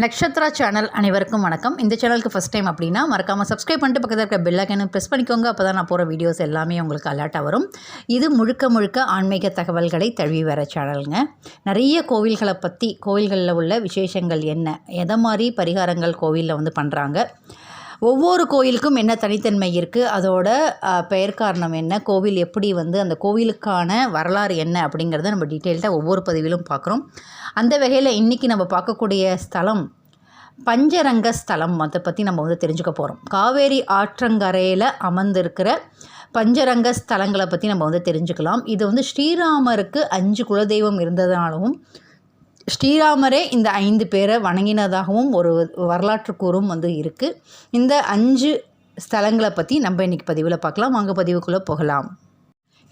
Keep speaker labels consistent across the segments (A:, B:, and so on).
A: Nakshatra channel அனைவருக்கும் வணக்கம். இந்த சேனலுக்கு ஃபஸ்ட் டைம் அப்படின்னா மறக்காமல் சப்ஸ்கிரைப் பண்ணிட்டு பக்கத்தில் இருக்க பெல் ப்ரெஸ் பண்ணிக்கோங்க. அப்போ தான் நான் போகிற வீடியோஸ் எல்லாமே உங்களுக்கு அலர்ட்டாக வரும். இது முழுக்க முழுக்க ஆன்மீக தகவல்களை தழுவி வர சேனலுங்க. நிறைய கோவில்களை பற்றி கோவில்களில் உள்ள விசேஷங்கள் என்ன எதை மாதிரி பரிகாரங்கள் கோவிலில் வந்து பண்ணுறாங்க ஒவ்வொரு கோயிலுக்கும் என்ன தனித்தன்மை இருக்குது அதோட பெயர் காரணம் என்ன? கோவில் எப்படி வந்து அந்த கோவிலுக்கான வரலாறு என்ன? அப்படிங்கிறத நம்ம டீட்டெயில்டாக ஒவ்வொரு பதிவிலும் பார்க்குறோம் அந்த வகையில் இன்றைக்கி நம்ம பார்க்கக்கூடிய ஸ்தலம் பஞ்சரங்க ஸ்தலம். அதை பற்றி நம்ம வந்து தெரிஞ்சுக்க போகிறோம் காவேரி ஆற்றங்கரையில் அமர்ந்திருக்கிற பஞ்சரங்க ஸ்தலங்களை பற்றி நம்ம வந்து தெரிஞ்சுக்கலாம். இது வந்து ஸ்ரீராமருக்கு அஞ்சு குலதெய்வம் இருந்ததுனாலும் ஸ்ரீராமரே இந்த ஐந்து பேரை வணங்கினதாகவும் ஒரு வரலாற்று கூறும் வந்து இருக்குது இந்த அஞ்சு ஸ்தலங்களை பற்றி நம்ம இன்றைக்கி பதிவில் பார்க்கலாம். வாங்க பதிவுக்குள்ளே போகலாம்.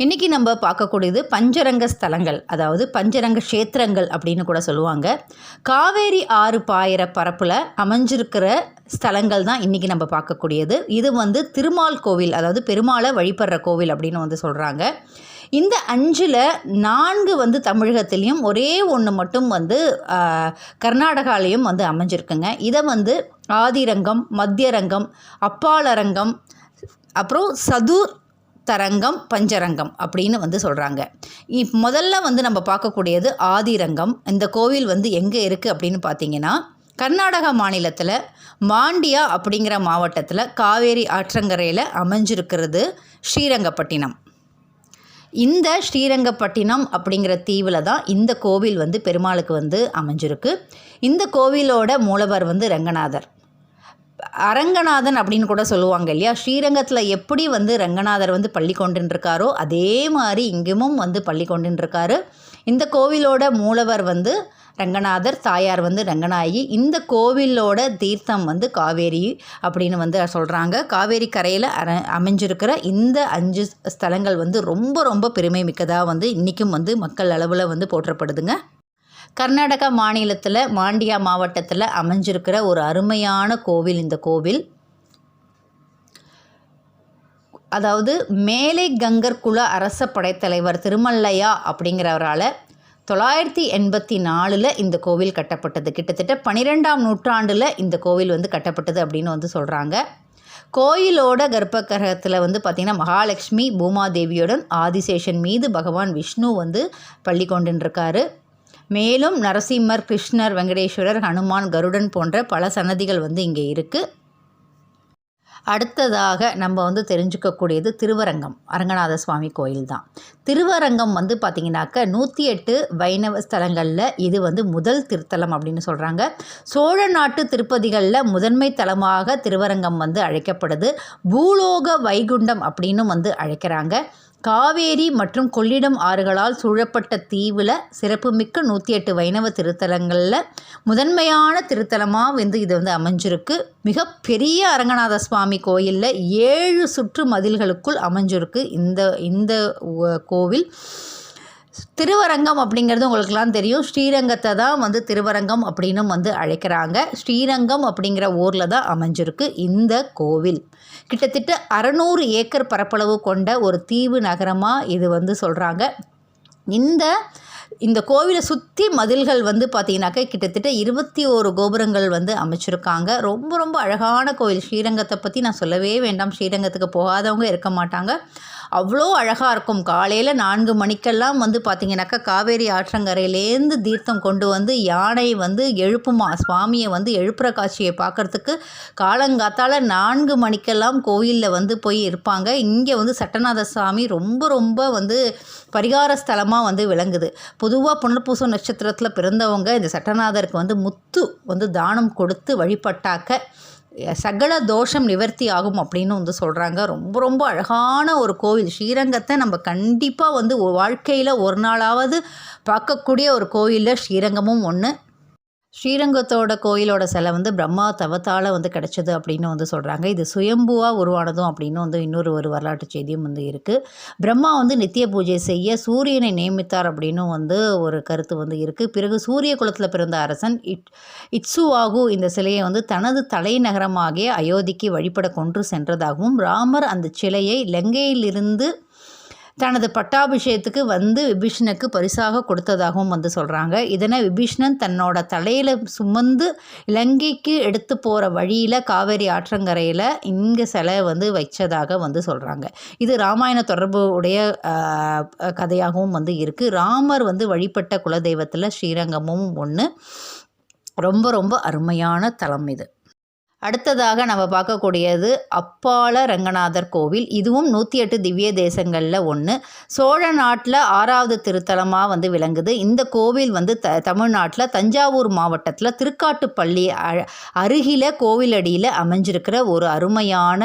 A: இன்றைக்கி நம்ம பார்க்கக்கூடியது பஞ்சரங்க ஸ்தலங்கள் அதாவது பஞ்சரங்க க்ஷேத்திரங்கள் அப்படின்னு கூட சொல்லுவாங்க. காவேரி ஆறு பாயிற பரப்பில் அமைஞ்சிருக்கிற ஸ்தலங்கள் தான் இன்றைக்கி நம்ம பார்க்கக்கூடியது. இது வந்து திருமால் கோவில் அதாவது பெருமாளை வழிபடுற கோவில் அப்படின்னு வந்து சொல்கிறாங்க இந்த அஞ்சில் நான்கு வந்து தமிழகத்திலையும் ஒரே ஒன்று மட்டும் வந்து கர்நாடகாலையும் வந்து அமைஞ்சிருக்குங்க. இதை வந்து ஆதிரங்கம் மத்தியரங்கம் அப்பாலரங்கம் அப்புறம் சதுர் தரங்கம் பஞ்சரங்கம் அப்படின்னு வந்து சொல்கிறாங்க இப் முதல்ல வந்து நம்ம பார்க்கக்கூடியது ஆதிரங்கம். இந்த கோவில் வந்து எங்கே இருக்குது அப்படின்னு பார்த்தீங்கன்னா கர்நாடகா மாநிலத்தில் மாண்டியா அப்படிங்கிற மாவட்டத்தில் காவேரி ஆற்றங்கரையில் அமைஞ்சிருக்கிறது ஸ்ரீரங்கப்பட்டினம். இந்த ஸ்ரீரங்கப்பட்டினம் அப்படிங்கிற தீவில் தான் இந்த கோவில் வந்து பெருமாளுக்கு வந்து அமைஞ்சிருக்கு. இந்த கோவிலோட மூலவர் வந்து ரங்கநாதர். அரங்கநாதன் அப்படின்னு கூட சொல்லுவாங்க இல்லையா? ஸ்ரீரங்கத்தில் எப்படி வந்து ரங்கநாதர் வந்து பள்ளி கொண்டுருக்காரோ அதே மாதிரி இங்கேமும் வந்து பள்ளி கொண்டுருக்காரு இந்த கோவிலோட மூலவர் வந்து ரங்கநாதர் தாயார் வந்து ரங்கநாயகி. இந்த கோவிலோட தீர்த்தம் வந்து காவேரி அப்படின்னு வந்து சொல்கிறாங்க காவேரி கரையில் அர அமைஞ்சிருக்கிற இந்த அஞ்சு ஸ்தலங்கள் வந்து ரொம்ப ரொம்ப பெருமை மிக்கதாக வந்து இன்றைக்கும் வந்து மக்கள் அளவில் வந்து போற்றப்படுதுங்க. கர்நாடகா மாநிலத்தில் மாண்டியா மாவட்டத்தில் அமைஞ்சிருக்கிற ஒரு அருமையான கோவில் இந்த கோவில். அதாவது மேலை கங்கர் குல அரச படைத்தலைவர் திருமல்லையா அப்படிங்கிறவரால் தொள்ளாயிரத்தி எண்பத்தி நாலில் இந்த கோவில் கட்டப்பட்டது. கிட்டத்தட்ட பன்னிரெண்டாம் நூற்றாண்டில் இந்த கோவில் வந்து கட்டப்பட்டது அப்படின்னு வந்து சொல்கிறாங்க கோயிலோட கர்ப்பகிரகத்தில் வந்து பார்த்திங்கன்னா மகாலட்சுமி பூமாதேவியுடன் ஆதிசேஷன் மீது பகவான் விஷ்ணு வந்து பள்ளி கொண்டுருக்காரு மேலும் நரசிம்மர் கிருஷ்ணர் வெங்கடேஸ்வரர் ஹனுமான் கருடன் போன்ற பல சன்னதிகள் வந்து இங்கே இருக்குது அடுத்ததாக நம்ம வந்து தெரிஞ்சுக்கக்கூடியது திருவரங்கம் அரங்கநாத சுவாமி கோயில் தான். திருவரங்கம் வந்து பார்த்திங்கனாக்க நூற்றி எட்டு வைணவ ஸ்தலங்களில் இது வந்து முதல் திருத்தலம் அப்படின்னு சொல்கிறாங்க சோழ நாட்டு திருப்பதிகளில் முதன்மை தலமாக திருவரங்கம் வந்து அழைக்கப்படுது. பூலோக வைகுண்டம் அப்படின்னும் வந்து அழைக்கிறாங்க. காவேரி மற்றும் கொள்ளிடம் ஆறுகளால் சூழப்பட்ட தீவில் சிறப்புமிக்க நூற்றி எட்டு வைணவ திருத்தலங்களில் முதன்மையான திருத்தலமாக வந்து இது வந்து அமைஞ்சிருக்கு. மிகப்பெரிய அரங்கநாத சுவாமி கோயிலில் ஏழு சுற்று மதில்களுக்குள் அமைஞ்சிருக்கு. இந்த இந்த கோவில். திருவரங்கம் அப்படிங்கிறது உங்களுக்கெல்லாம் தெரியும். ஸ்ரீரங்கத்தை தான் வந்து திருவரங்கம் அப்படின்னும் வந்து அழைக்கிறாங்க. ஸ்ரீரங்கம் அப்படிங்கிற ஊரில் தான் அமைஞ்சிருக்கு இந்த கோவில். கிட்டத்தட்ட அறநூறு ஏக்கர் பரப்பளவு கொண்ட ஒரு தீவு நகரமாக இது வந்து சொல்கிறாங்க இந்த இந்த கோவிலை சுற்றி மதில்கள் வந்து பார்த்திங்கனாக்கா கிட்டத்தட்ட இருபத்தி ஓரு கோபுரங்கள் வந்து அமைச்சிருக்காங்க. ரொம்ப ரொம்ப அழகான கோவில். ஸ்ரீரங்கத்தை பற்றி நான் சொல்லவே வேண்டாம். ஸ்ரீரங்கத்துக்கு போகாதவங்க இருக்க மாட்டாங்க. அவ்வளோ அழகாக இருக்கும். காலையில் நான்கு மணிக்கெல்லாம் வந்து பார்த்தீங்கன்னாக்கா காவேரி ஆற்றங்கரையிலேருந்து தீர்த்தம் கொண்டு வந்து யானை வந்து எழுப்புமா சுவாமியை வந்து எழுப்புற காட்சியை பார்க்கறதுக்கு காலங்காத்தால் நான்கு மணிக்கெல்லாம் கோயிலில் வந்து போய் இருப்பாங்க. இங்கே வந்து சட்டநாத சாமி ரொம்ப ரொம்ப வந்து பரிகார ஸ்தலமாக வந்து விளங்குது. பொதுவாக புனர்பூச நட்சத்திரத்தில் பிறந்தவங்க இந்த சட்டநாதருக்கு வந்து முத்து வந்து தானம் கொடுத்து வழிபட்டாக்க சகல தோஷம் நிவர்த்தி ஆகும் அப்படின்னு வந்து சொல்கிறாங்க ரொம்ப ரொம்ப அழகான ஒரு கோவில். ஸ்ரீரங்கத்தை நம்ம கண்டிப்பாக வந்து வாழ்க்கையில் ஒரு நாளாவது பார்க்கக்கூடிய ஒரு கோயிலில் ஸ்ரீரங்கமும் ஒன்று ஸ்ரீரங்கத்தோட கோயிலோட சிலை வந்து பிரம்மா தவத்தால் வந்து கிடைச்சது அப்படின்னு வந்து சொல்கிறாங்க இது சுயம்புவாக உருவானதும் அப்படின்னு வந்து இன்னொரு ஒரு வரலாற்று செய்தியும் வந்து இருக்குது பிரம்மா வந்து நித்திய பூஜை செய்ய சூரியனை நியமித்தார் அப்படின்னும் வந்து ஒரு கருத்து வந்து இருக்குது பிறகு சூரிய குலத்தில் பிறந்த அரசன் இட் இட்சுவாகு இந்த சிலையை வந்து தனது தலைநகரமாகிய அயோத்திக்கு வழிபட கொன்று சென்றதாகவும் ராமர் அந்த சிலையை லங்கையிலிருந்து தனது பட்டாபிஷேகத்துக்கு வந்து விபீஷனுக்கு பரிசாக கொடுத்ததாகவும் வந்து சொல்கிறாங்க இதனை விபீஷ்ணன் தன்னோட தலையில் சுமந்து இலங்கைக்கு எடுத்து போகிற வழியில் காவேரி ஆற்றங்கரையில் இங்கே சிலை வந்து வச்சதாக வந்து சொல்கிறாங்க இது ராமாயண தொடர்பு உடைய கதையாகவும் வந்து இருக்குது ராமர் வந்து வழிபட்ட குலதெய்வத்தில் ஸ்ரீரங்கமும் ஒன்று ரொம்ப ரொம்ப அருமையான தலம் இது. அடுத்ததாக நம்ம பார்க்கக்கூடியது அப்பால ரங்கநாதர் கோவில். இதுவும் நூற்றி எட்டு திவ்ய தேசங்களில் ஒன்று சோழ நாட்டில் ஆறாவது திருத்தலமாக வந்து விளங்குது. இந்த கோவில் வந்து த தமிழ்நாட்டில் தஞ்சாவூர் மாவட்டத்தில் திருக்காட்டுப்பள்ளி அ- அருகில கோவிலடியில் அமைஞ்சிருக்கிற ஒரு அருமையான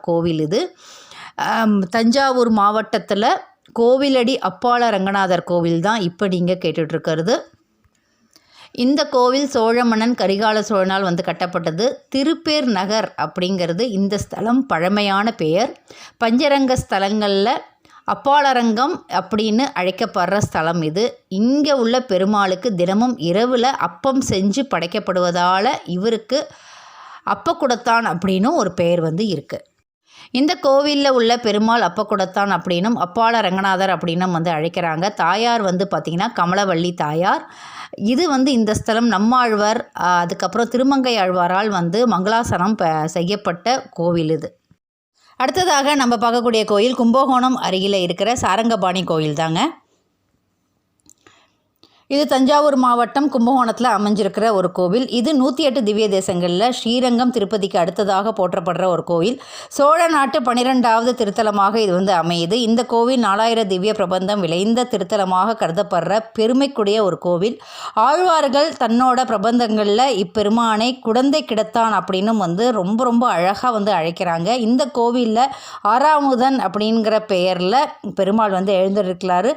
A: கோவில் இது. தஞ்சாவூர் மாவட்டத்தில் கோவிலடி அப்பால ரங்கநாதர் கோவில் தான் இப்போ நீங்கள் கேட்டுட்ருக்கிறது இந்த கோவில் சோழ மன்னன் கரிகால சோழனால் வந்து கட்டப்பட்டது. திருப்பேர் நகர் அப்படிங்கிறது இந்த ஸ்தலம் பழமையான பெயர். பஞ்சரங்க ஸ்தலங்களில் அப்பாலரங்கம் அப்படின்னு அழைக்கப்படுற ஸ்தலம் இது. இங்கே உள்ள பெருமாளுக்கு தினமும் இரவில் அப்பம் செஞ்சு படைக்கப்படுவதால் இவருக்கு அப்பக்குடத்தான் அப்படின்னும் ஒரு பெயர் வந்து இருக்குது இந்த கோவிலில் உள்ள பெருமாள் அப்பக்குடத்தான் அப்படின்னும் அப்பால ரங்கநாதர் அப்படின்னும் வந்து அழைக்கிறாங்க. தாயார் வந்து பார்த்திங்கன்னா கமலவள்ளி தாயார். இது வந்து இந்த ஸ்தலம் நம்மாழ்வார் அதுக்கப்புறம் திருமங்கை ஆழ்வாரால் வந்து மங்களாசனம் ப செய்யப்பட்ட கோவில் இது. அடுத்ததாக நம்ம பார்க்கக்கூடிய கோயில் கும்பகோணம் அருகில் இருக்கிற சாரங்கபாணி கோயில் தாங்க இது தஞ்சாவூர் மாவட்டம் கும்பகோணத்தில் அமைஞ்சிருக்கிற ஒரு கோவில். இது நூற்றி எட்டு திவ்ய தேசங்களில் ஸ்ரீரங்கம் திருப்பதிக்கு அடுத்ததாக போற்றப்படுற ஒரு கோவில். சோழ நாட்டு பன்னிரெண்டாவது திருத்தலமாக இது வந்து அமையுது. இந்த கோவில் நாலாயிரம் திவ்ய பிரபந்தம் விளைந்த திருத்தலமாக கருதப்படுற பெருமைக்குடைய ஒரு கோவில். ஆழ்வார்கள் தன்னோட பிரபந்தங்களில் இப்பெருமானை குடந்தை கிடத்தான் அப்படின்னும் வந்து ரொம்ப ரொம்ப அழகாக வந்து அழைக்கிறாங்க. இந்த கோவிலில் ஆறாமுதன் அப்படிங்கிற பெயரில் பெருமாள் வந்து எழுந்திருக்கிறாரு.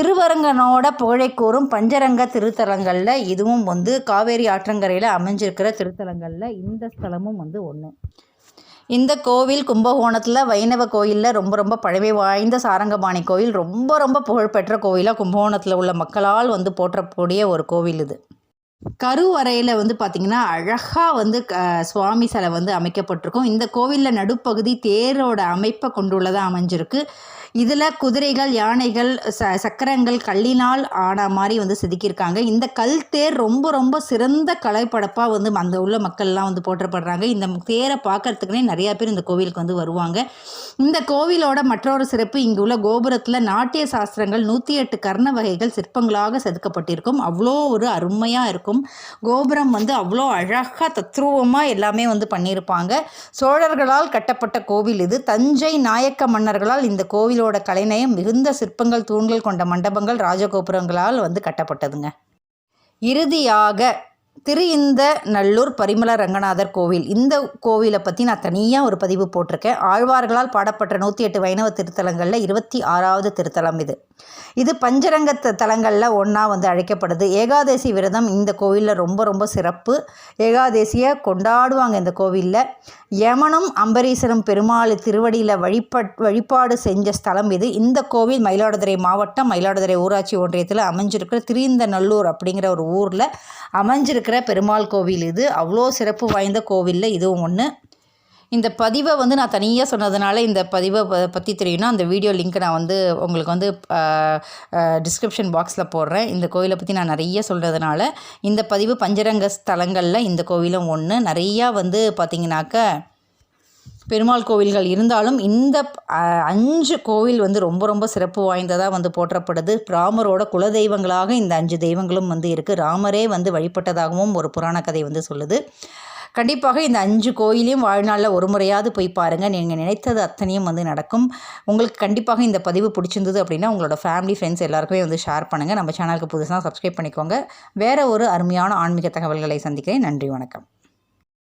A: திருவரங்கனோட புகழை கூறும் பஞ்சரங்க திருத்தலங்களில் இதுவும் வந்து காவேரி ஆற்றங்கரையில் அமைஞ்சிருக்கிற திருத்தலங்களில் இந்த ஸ்தலமும் வந்து ஒன்று இந்த கோவில் கும்பகோணத்தில் வைணவ கோயிலில் ரொம்ப ரொம்ப பழமை வாய்ந்த சாரங்கபாணி கோயில் ரொம்ப ரொம்ப புகழ்பெற்ற கோயிலாக கும்பகோணத்தில் உள்ள மக்களால் வந்து போற்றக்கூடிய ஒரு கோவில் இது. கருவறையில் வந்து பார்த்திங்கன்னா அழகாக வந்து க சுவாமி சிலை வந்து அமைக்கப்பட்டிருக்கும். இந்த கோவிலில் நடுப்பகுதி தேரோட அமைப்பை கொண்டுள்ளதாக அமைஞ்சிருக்கு. இதில் குதிரைகள் யானைகள் ச சக்கரங்கள் கல்லினால் ஆன மாதிரி வந்து செதுக்கியிருக்காங்க. இந்த கல் தேர் ரொம்ப ரொம்ப சிறந்த கலைப்படப்பாக வந்து அந்த உள்ள மக்கள்லாம் வந்து போற்றப்படுறாங்க. இந்த தேரை பார்க்கறதுக்குனே நிறையா பேர் இந்த கோவிலுக்கு வந்து வருவாங்க. இந்த கோவிலோட மற்றொரு சிறப்பு இங்கு உள்ள கோபுரத்தில் நாட்டிய சாஸ்திரங்கள் நூற்றி எட்டு கர்ண வகைகள் சிற்பங்களாக செதுக்கப்பட்டிருக்கும். அவ்வளோ ஒரு அருமையாக இருக்கும். கோபுரம் வந்து அவ்வளோ அழகாக தத்ரூபமாக எல்லாமே வந்து பண்ணியிருப்பாங்க. சோழர்களால் கட்டப்பட்ட கோவில் இது. தஞ்சை நாயக்க மன்னர்களால் இந்த கோவில் கோவிலோட கலைநயம் மிகுந்த சிற்பங்கள் தூண்கள் கொண்ட மண்டபங்கள் ராஜகோபுரங்களால் வந்து கட்டப்பட்டதுங்க. இறுதியாக திரு இந்த நல்லூர் பரிமள ரங்கநாதர் கோவில். இந்த கோவிலை பற்றி நான் தனியாக ஒரு பதிவு போட்டிருக்கேன். ஆழ்வார்களால் பாடப்பட்ட நூற்றி எட்டு வைணவ திருத்தலங்களில் இருபத்தி ஆறாவது திருத்தலம் இது. இது பஞ்சரங்க த- தலங்களில் ஒன்றா வந்து அழைக்கப்படுது. ஏகாதசி விரதம் இந்த கோவிலில் ரொம்ப ரொம்ப சிறப்பு. ஏகாதசியை கொண்டாடுவாங்க இந்த கோவிலில். யமனும் அம்பரீசனும் பெருமாள் திருவடியில் வழிபட் வழிபாடு செஞ்ச ஸ்தலம் இது. இந்த கோவில் மயிலாடுதுறை மாவட்டம் மயிலாடுதுறை ஊராட்சி ஒன்றியத்தில் அமைஞ்சிருக்கிற திருந்தநல்லூர் அப்படிங்கிற ஒரு ஊரில் அமைஞ்சிருக்கிற பெருமாள் கோவில் இது. அவ்வளோ சிறப்பு வாய்ந்த கோவிலில் இதுவும் ஒன்று இந்த பதிவை வந்து நான் தனியாக சொன்னதுனால இந்த பதிவை பற்றி தெரியும்னா அந்த வீடியோ லிங்க் நான் வந்து உங்களுக்கு வந்து டிஸ்கிரிப்ஷன் பாக்ஸில் போடுறேன். இந்த கோயிலை பற்றி நான் நிறைய சொல்கிறதுனால இந்த பதிவு பஞ்சரங்க ஸ்தலங்களில் இந்த கோவிலும் ஒன்று நிறையா வந்து பார்த்திங்கனாக்க பெருமாள் கோவில்கள் இருந்தாலும் இந்த அஞ்சு கோவில் வந்து ரொம்ப ரொம்ப சிறப்பு வாய்ந்ததாக வந்து போற்றப்படுது. ராமரோட குலதெய்வங்களாக இந்த அஞ்சு தெய்வங்களும் வந்து இருக்குது ராமரே வந்து வழிபட்டதாகவும் ஒரு புராண கதை வந்து சொல்லுது. கண்டிப்பாக இந்த அஞ்சு கோயிலையும் வாழ்நாளில் ஒரு முறையாவது போய் பாருங்கள் நீங்கள் நினைத்தது அத்தனையும் வந்து நடக்கும். உங்களுக்கு கண்டிப்பாக இந்த பதிவு பிடிச்சிருந்தது அப்படின்னா உங்களோட ஃபேமிலி ஃப்ரெண்ட்ஸ் எல்லாருக்குமே வந்து ஷேர் பண்ணுங்கள் நம்ம சேனலுக்கு புதுசாக சப்ஸ்கிரைப் பண்ணிக்கோங்க. வேறு ஒரு அருமையான ஆன்மீக தகவல்களை சந்திக்கிறேன். நன்றி வணக்கம்.